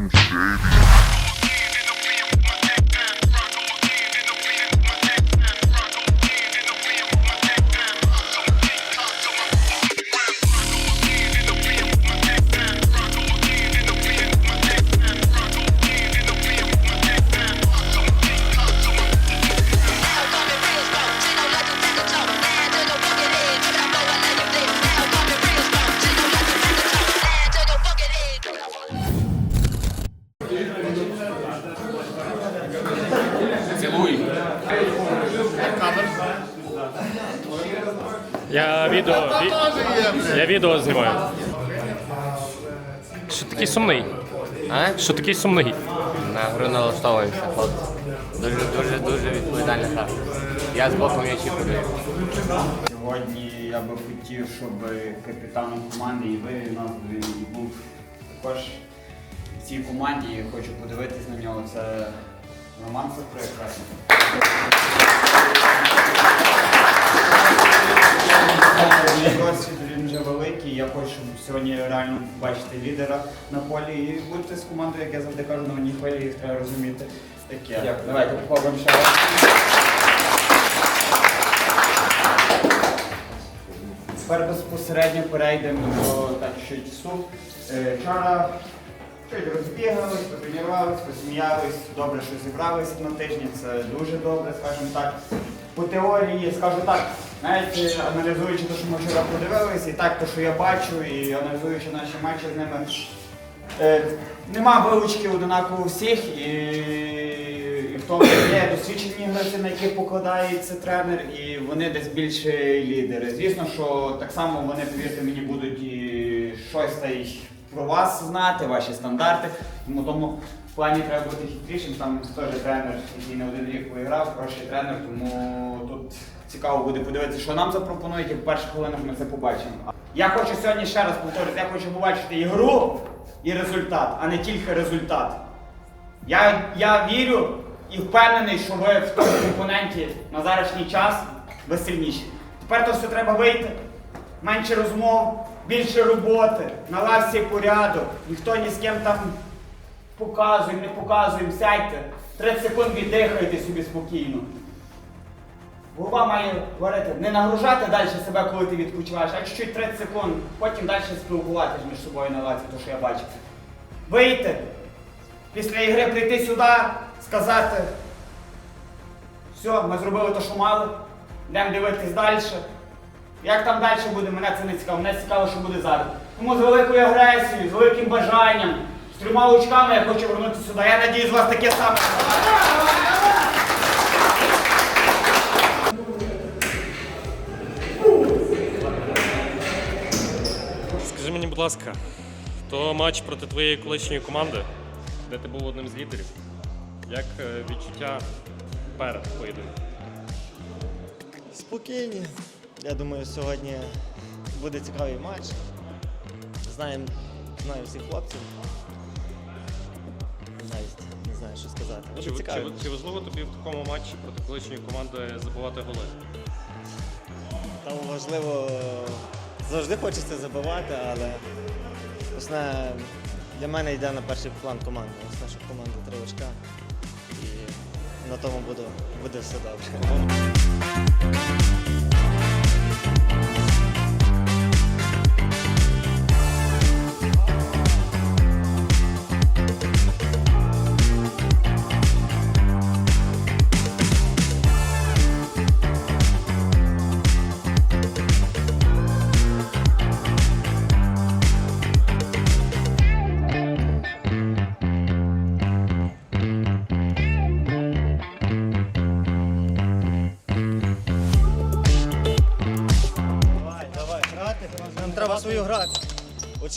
Slim Shady. Я відео. Я відео знімаю. Що такий сумний? А? Що такий сумний? На гру налаштовуємося, хлопці. Дуже, дуже, дуже відповідальна гра. Я з боку м'ячі подаю. Сьогодні я би хотів, щоб капітаном команди і ви у нас був також в цій команді. Хочу подивитись на нього. Це Роман Саприка. Досвід він вже великий. Я хочу сьогодні реально бачити лідера на полі і будьте з командою, як я завжди кажу, на одній хвилі їх треба розуміти. Таке. Давайте попробуємо ще раз. Тепер безпосередньо перейдемо до так, що часу. Е, Вчора чуть розбігались, потренувались, посміялись, добре, що зібралися на тижні, це дуже добре, скажімо так. По теорії, скажу так, навіть аналізуючи те, що ми вчора подивилися, і так те, що я бачу, і аналізуючи наші матчі з ними, Е, Нема вилучки однаково у всіх, і, і в тому є досвідчені гравці, на яких покладається тренер, і вони десь більше лідери. Звісно, що так само вони, повірте мені, будуть і щось та й про вас знати, ваші стандарти. Тому тому в плані треба бути хитрішим. Там теж тренер, який не один рік виграв, хороший тренер, тому тут цікаво буде подивитися, що нам запропонують, і в перших хвилинах ми це побачимо. Я хочу сьогодні ще раз повторити, я хочу побачити ігру і результат, а не тільки результат. Я, я вірю і впевнений, що ви в тому компоненті на зараз час ви сильніші. Тепер то все треба вийти, менше розмов, більше роботи, на лавці порядок, ніхто ні з ким там показує, не показує, сядьте, 30 секунд віддихайте собі спокійно. Голова має говорити, не нагружати далі себе, коли ти відпочиваєш, а чуть-чуть 30 секунд, потім далі спілкуватися між собою на лаці, то що я бачив. Вийти, після ігри прийти сюди, сказати, все, ми зробили те, що мали, йдемо дивитись далі. Як там далі буде, мене це не цікаво, мене цікаво, що буде зараз. Тому з великою агресією, з великим бажанням, трьома очками я хочу вернутися сюди. Я надіюсь, у вас таке саме. Скажи мені, будь ласка, то матч проти твоєї колишньої команди, де ти був одним з лідерів. Як е, відчуття перед поєдинком? Спокійні. Я думаю, сьогодні буде цікавий матч. Знаємо, знаю всіх хлопців. Знаю, що сказати. Буде Чи, чи, цікаво. чи важливо тобі в такому матчі проти колишньої команди забувати голи? Там важливо, завжди хочеться забивати, але основне для мене йде на перший план команда. Основне, щоб команда три очка. І на тому буде, буде все добре.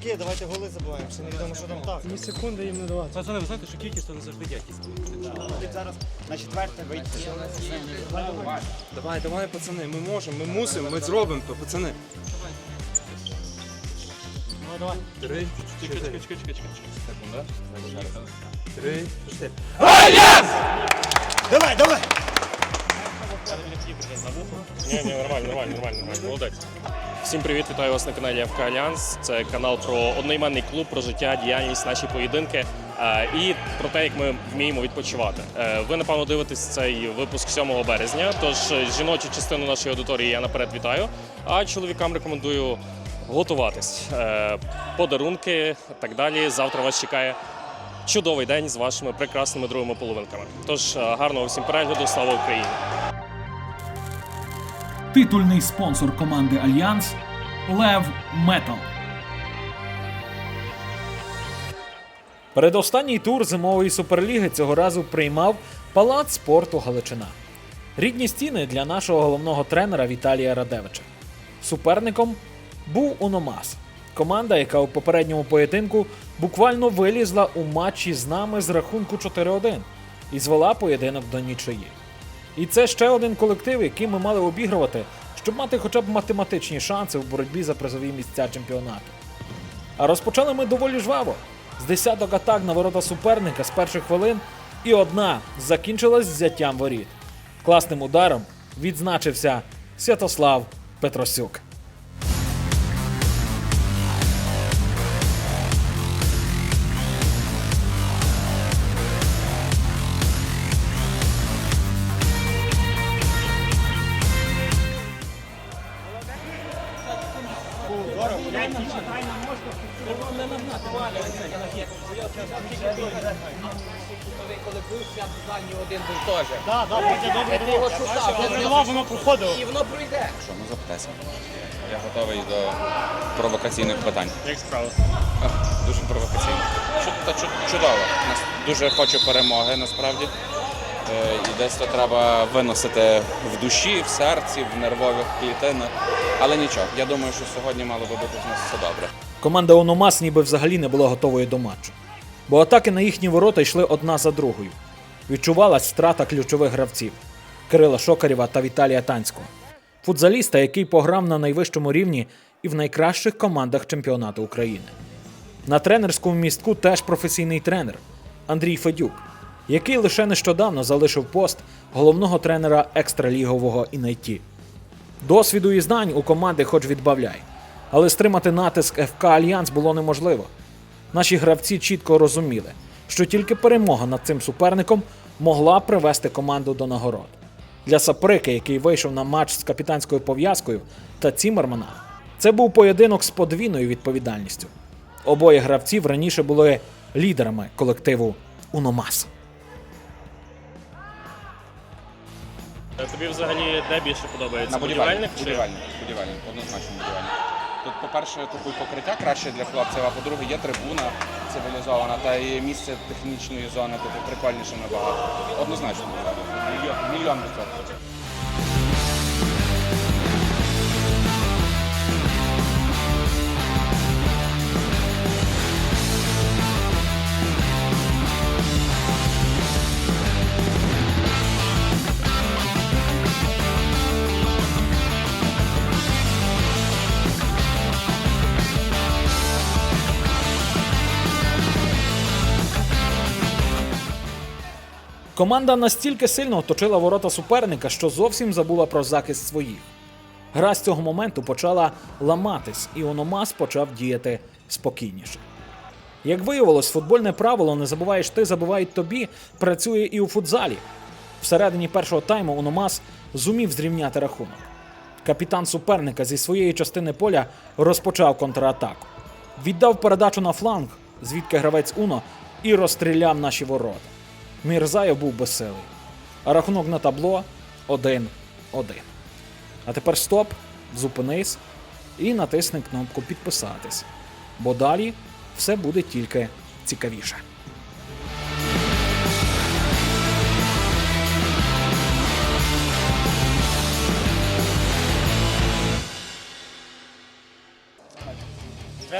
Очки, давайте голи забуваємо, ще не відомо, що там так. Ні секунди їм не давати. Пацани, ви знаєте, що кількість то не завжди якість. Зараз на четверте вийти. Давай, давай, пацани, ми можемо, ми мусимо, ми зробимо то, пацани. Давай, давай. Три, Чекай, чекай, чекай, чекай, чекай. Секунда. три, чотири. Давай, давай! Ні, ні, нормально, нормально, нормально, нормально. Молодець. Всім привіт, вітаю вас на каналі ФК Альянс. Це канал про одноіменний клуб, про життя, діяльність, наші поєдинки е, і про те, як ми вміємо відпочивати. Е, Ви напевно дивитесь цей випуск 7 березня. Тож жіночу частину нашої аудиторії я наперед вітаю. А чоловікам рекомендую готуватись. Е, Подарунки так далі. Завтра вас чекає чудовий день з вашими прекрасними другими половинками. Тож гарного всім перегляду, слава Україні! Титульний спонсор команди Альянс Лев Метал. Передостанній тур зимової суперліги цього разу приймав палац спорту Галичина. Рідні стіни для нашого головного тренера Віталія Радевича. Суперником був Уномас, команда, яка у попередньому поєдинку буквально вилізла у матчі з нами з рахунку 4-1 і звела поєдинок до нічиї. І це ще один колектив, який ми мали обігрувати, щоб мати хоча б математичні шанси в боротьбі за призові місця чемпіонату. А розпочали ми доволі жваво. З десяток атак на ворота суперника з перших хвилин, і одна закінчилась взяттям воріт. Класним ударом відзначився Святослав Петросюк. Шукав. І воно пройде. Що, ну запитайся. Я готовий до провокаційних питань. Як справи? Ах, Дуже провокаційно. Чу- Та чу- чудово. Нас- Дуже хочу перемоги насправді. Е, І десь то треба виносити в душі, в серці, в нервових клітинах. Але нічого, я думаю, що сьогодні мало би бути в нас все добре. Команда Ономас ніби взагалі не була готовою до матчу, бо атаки на їхні ворота йшли одна за другою. Відчувалась втрата ключових гравців Кирила Шокарєва та Віталія Танського, футзаліста, який пограв на найвищому рівні і в найкращих командах чемпіонату України. На тренерському містку теж професійний тренер Андрій Федюк, який лише нещодавно залишив пост головного тренера екстралігового Інайті. Досвіду і знань у команди хоч відбавляй. Але стримати натиск ФК Альянс було неможливо. Наші гравці чітко розуміли, що тільки перемога над цим суперником могла привести команду до нагород. Для Саприки, який вийшов на матч з капітанською пов'язкою, та Цімермана, це був поєдинок з подвійною відповідальністю. Обоє гравців раніше були лідерами колективу Уномас. Тобі взагалі де більше подобається? На будівельник? чи Будівельник, будівельник, однозначно будівельник. Тут, по-перше, купуй покриття краще для хлопців, а по-друге, є трибуна цивілізована та і місце технічної зони тобто прикольніше набагато. Однозначно мільйон відсотків. Команда настільки сильно оточила ворота суперника, що зовсім забула про захист своїх. Гра з цього моменту почала ламатись, і Ономас почав діяти спокійніше. Як виявилось, футбольне правило не забуваєш ти, забувають тобі, працює і у футзалі. Всередині першого тайму Ономас зумів зрівняти рахунок. Капітан суперника зі своєї частини поля розпочав контратаку. Віддав передачу на фланг, звідки гравець Уно, і розстріляв наші ворота. Мірзаєв був безсилий. А рахунок на табло 1-1. А тепер стоп, зупинись і натисни кнопку підписатись. Бо далі все буде тільки цікавіше.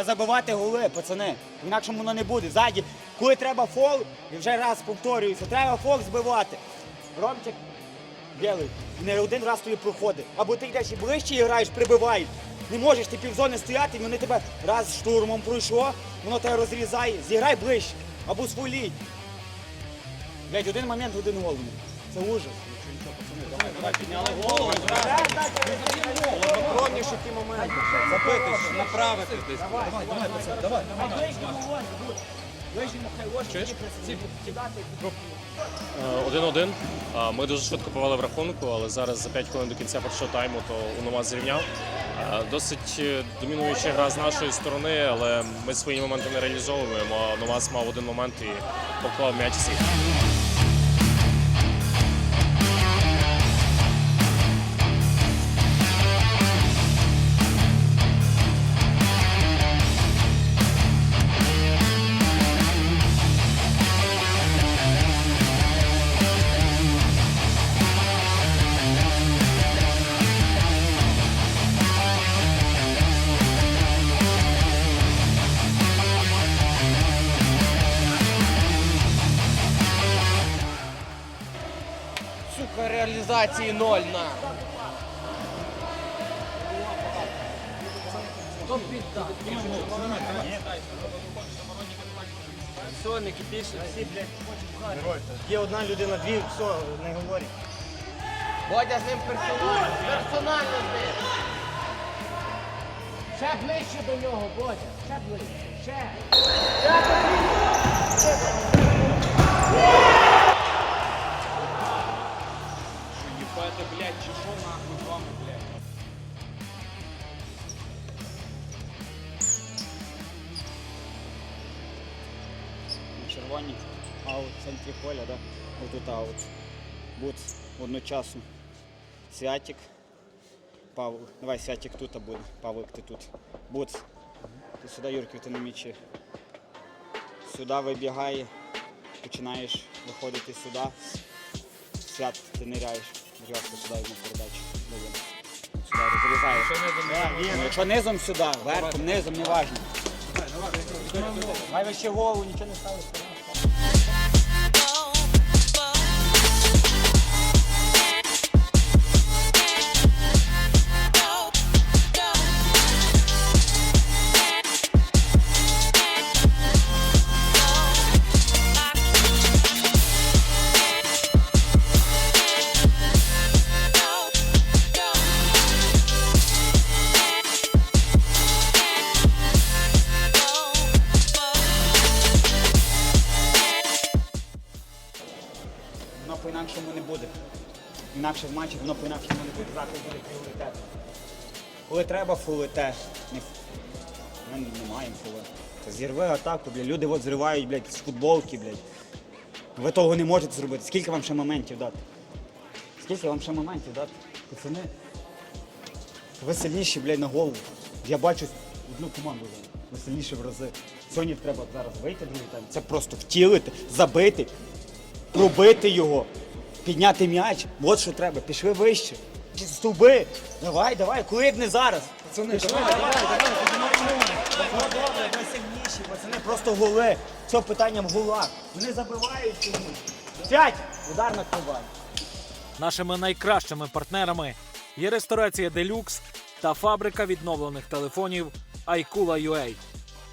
Треба забивати голи, пацани. Інакше воно не буде. Ззаді, коли треба фол, і вже раз повторююся, треба фол збивати. Ромчик білий, не один раз тобі проходить. Або ти йдеш і ближче і граєш, прибиваєш. Не можеш ти півзони стояти, і вони тебе раз штурмом пройшло, воно тебе розрізає. Зіграй ближче, або свої. Блять, один момент, один гол. Це ужас. Нічого, пацани, Холоднокровніші ті моменти. Забити, направити десь. Е, Один-один. Ми дуже швидко повели в рахунку, але зараз за 5 хвилин до кінця першого тайму то Уномас зрівняв. Досить е, домінуюча гра з нашої сторони, але ми свої моменти не реалізовуємо. Уномас мав один момент і поклав м'яч всіх. Реалізації ноль на. Все, не кипіше. Всі, блядь, Є одна людина, дві, все, не говорить. Бодя з ним персонально, персонально з ним. Ще ближче до нього, Бодя, ще ближче, ще. Їбати, блядь, що нахуй з вами, блядь? Червоні. Аут в центрі поля, да? Отут аут. Бут одночасно. Святик. Павлик. Давай Святик тут буде. Павлик ти тут. Бут. Ти сюди, Юрків, ти на м'ячі. Сюди вибігає. Починаєш виходити сюди. Свят, ти ниряєш. Будь ласка, сюди йому передачу. Давай. Сюди розрізаєш. Якщо низом сюди, верхом, низом, не важно. Давай вище голову, нічого не ставиш. По-інакшому не буде. Інакше в матчі воно по-інакшому не буде. Захист буде пріоритетом. Коли треба фулите, не ми не маємо фули. Зірви атаку, блядь. Люди от зривають, блядь, з футболки, блядь. Ви того не можете зробити. Скільки вам ще моментів дати? Скільки вам ще моментів дати? Пацани, ви сильніші, блядь, на голову. Я бачу одну команду. Ви сильніші в рази. Сьогодні треба зараз вийти другий тайм. Це просто втілити, забити, пробити його, підняти м'яч. От що треба. Пішли вище. Стовби. Давай, давай, коли б не зараз. Пацани, давай, давай, давай. Ну, добре, ви сильніші, пацани, просто голи. Це питання в голах. Вони забивають чомусь. П'ять! Удар на комбайн. Нашими найкращими партнерами є ресторація Делюкс та фабрика відновлених телефонів iKula.ua.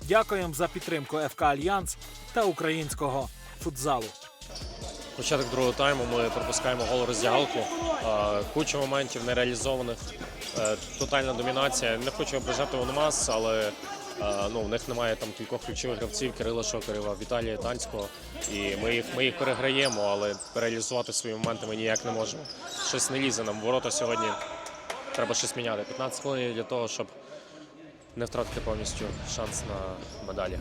Дякуємо за підтримку ФК Альянс та українського футзалу. Початок другого тайму ми пропускаємо гол роздягалку. Куча моментів нереалізованих. Е, Тотальна домінація. Не хочу ображати Уномас, але е, ну, в них немає там кількох ключових гравців Кирила Шокарєва, Віталія Танського. І ми їх, ми їх переграємо, але реалізувати свої моменти ми ніяк не можемо. Щось не лізе нам. Ворота сьогодні треба щось міняти. 15 хвилин для того, щоб не втратити повністю шанс на медалі.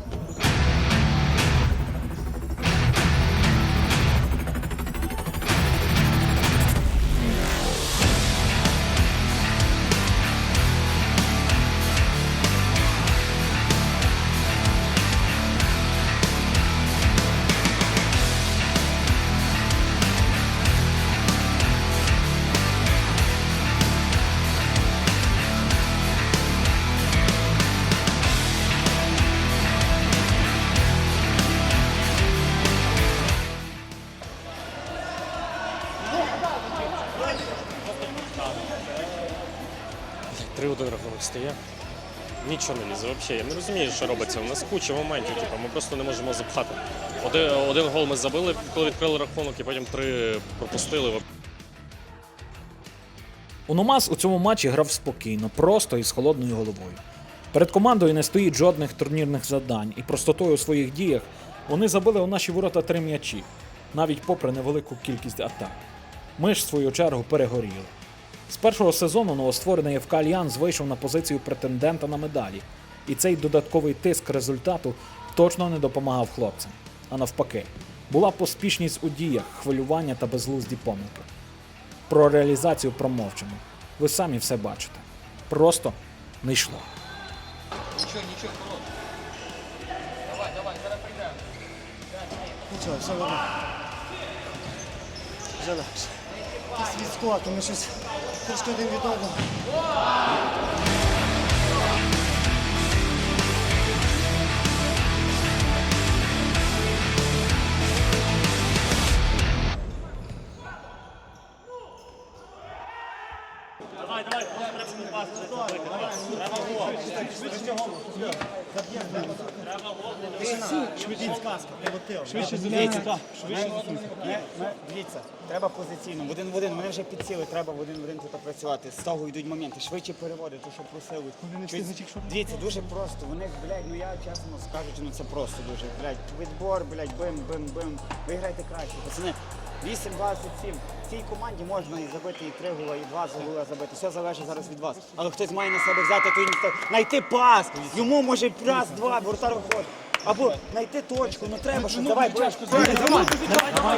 Три один рахунок стає. Нічого не лізе взагалі. Я не розумію, що робиться. У нас куча моментів, типу, ми просто не можемо запхати. Один, один гол ми забили, коли відкрили рахунок, і потім три пропустили. Уномас у цьому матчі грав спокійно, просто і з холодною головою. Перед командою не стоїть жодних турнірних завдань, і простотою у своїх діях вони забили у наші ворота три м'ячі, навіть попри невелику кількість атак. Ми ж, в свою чергу, перегоріли. З першого сезону новостворений ФК Альянс вийшов на позицію претендента на медалі, і цей додатковий тиск результату точно не допомагав хлопцям. А навпаки, була поспішність у діях, хвилювання та безглузді помилки. Про реалізацію промовчимо. Ви самі все бачите. Просто не йшло. Нічого, все одно. Вже легше. Якийсь відскок, ми щось трошки один від одного. Ми, ми, дивіться, треба позиційно. В один в один. Вони вже підсіли, треба в один в один тут працювати. З того йдуть моменти. Швидше переводи, то що просили. Дивіться, дуже просто. Вони, блядь, ну я чесно скажучи, ну це просто дуже. Блядь, відбор, блядь, бим, бим, бим. Ви граєте краще. Пацани, 8-27. В цій команді можна і забити і три гола, і два гола забити. Все залежить зараз від вас. Але хтось має на себе взяти ту ініціативу. Знайти пас. Йому може раз, два, воротар виходить. Або знайти точку, ну треба щось. Давай, давай, давай,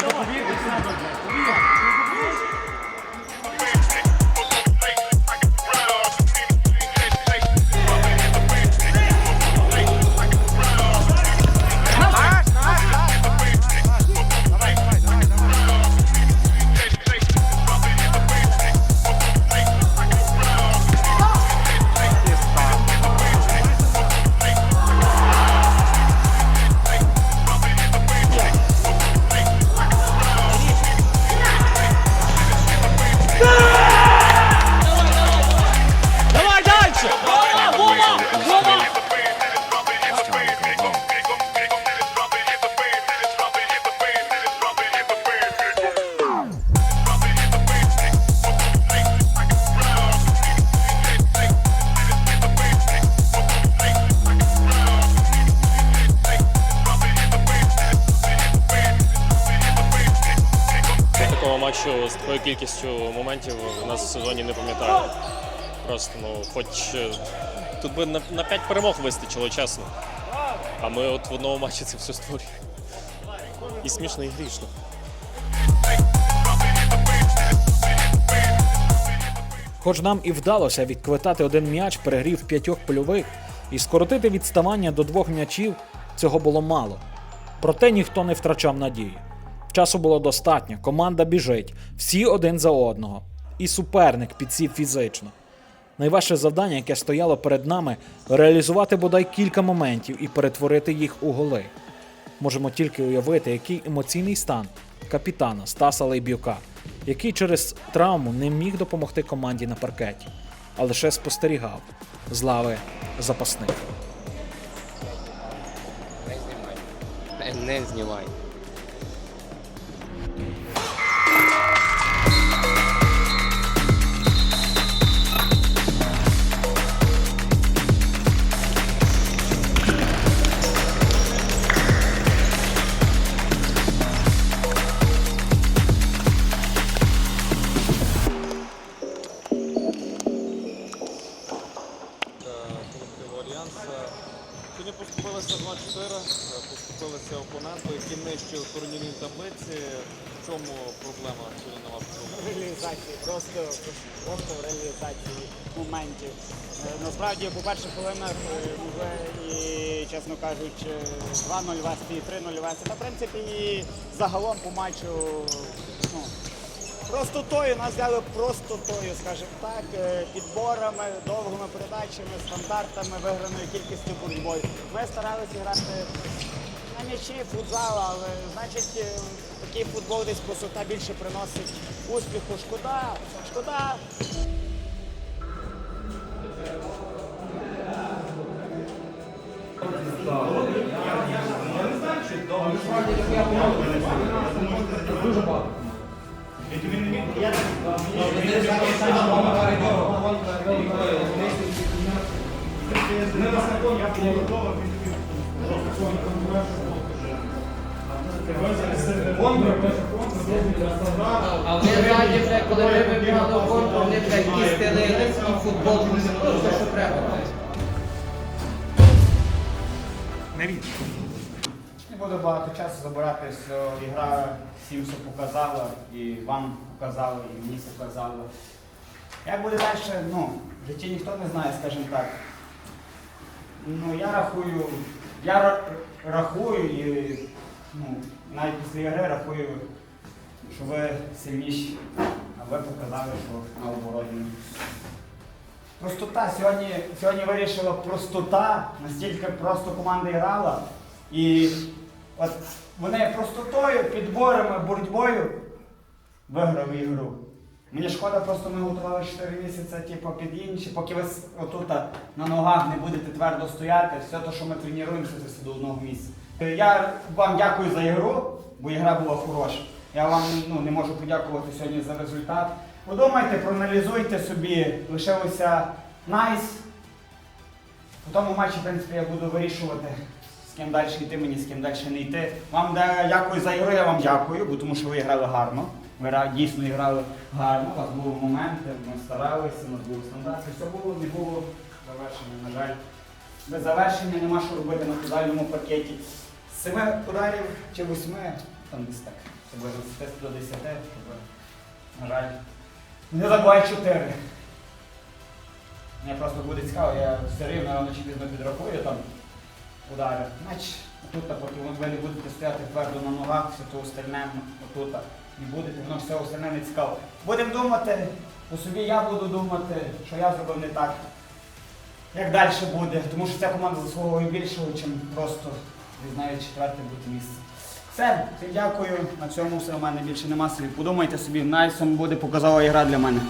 Матчу з такою кількістю моментів у нас в сезоні не пам'ятаю. Просто, ну, хоч е, тут би на, на 5 перемог вистачило, чесно. А ми от в одному матчі це все створюємо. І смішно, і грішно. Хоч нам і вдалося відквитати один м'яч, перегрів п'ятьох польових і скоротити відставання до двох м'ячів, цього було мало. Проте ніхто не втрачав надії. Часу було достатньо, команда біжить, всі один за одного. І суперник підсів фізично. Найважче завдання, яке стояло перед нами, реалізувати бодай кілька моментів і перетворити їх у голи. Можемо тільки уявити, який емоційний стан капітана Стаса Лейбюка, який через травму не міг допомогти команді на паркеті, а лише спостерігав з лави запасних. Не знімай. Не, знімай. Просто, просто в реалізації моментів. Е, Насправді, по перших хвилинах е, вже і, чесно кажучи, 2-0 вести і 3-0 вести. Та, в принципі, і загалом по матчу ну, простотою нас взяли простотою, скажімо так, е, підборами, довгими передачами, стандартами, виграною кількістю футболів. Ми старалися грати на м'ячі, футзал, але значить е, такий футбол десь простота більше приносить успіху. Шкода, шкода. А вони ззаді вже, коли ми вибігали контур, вони вже і стелились, і футбол, все, що треба. Не буду багато часу забирати, що ігра всім все показала, і вам показала, і мені все показала. Як буде далі, ну, в житті ніхто не знає, скажімо так. Ну, я рахую, я рахую і ну, навіть після ігри рахую, що ви сильніші, а ви показали, що наоборот. ні. Простота. Сьогодні, сьогодні вирішила простота, настільки просто команда грала. І от вони простотою, підборами, боротьбою виграли ігру. Мені шкода, просто ми готували 4 місяці типу, під інші, поки ви отут на ногах не будете твердо стояти, все те, що ми тренуємося, це все до одного місця. Я вам дякую за ігру, бо ігра була хороша. Я вам ну, не можу подякувати сьогодні за результат. Подумайте, проаналізуйте собі, лишилося найс. У тому матчі, в принципі, я буду вирішувати, з ким далі йти мені, з ким далі не йти. Вам дякую за ігру, я вам дякую, бо тому що ви грали гарно. Ви дійсно грали гарно, у вас були моменти, ми старалися, у нас були стандарти. Все було, не було завершення, на жаль. Без завершення нема що робити на футбольному пакеті. Семи ударів чи восьми, там десь так, приблизно з 10 до 10, щоб, на жаль. Не забувай чотири. Мені просто буде цікаво, я все рівно рано чи пізно підрахую там удари. Значить, тут, поки ви не будете стояти твердо на ногах, все то остальне, отут не будете, воно все остальне не цікаво. Будемо думати, по собі я буду думати, що я зробив не так. Як далі буде, тому що ця команда заслуговує більшого, ніж просто не знаю, четверте бути місце. Все, дякую. На цьому все у мене більше нема собі. Подумайте собі, найсом буде показова ігра для мене.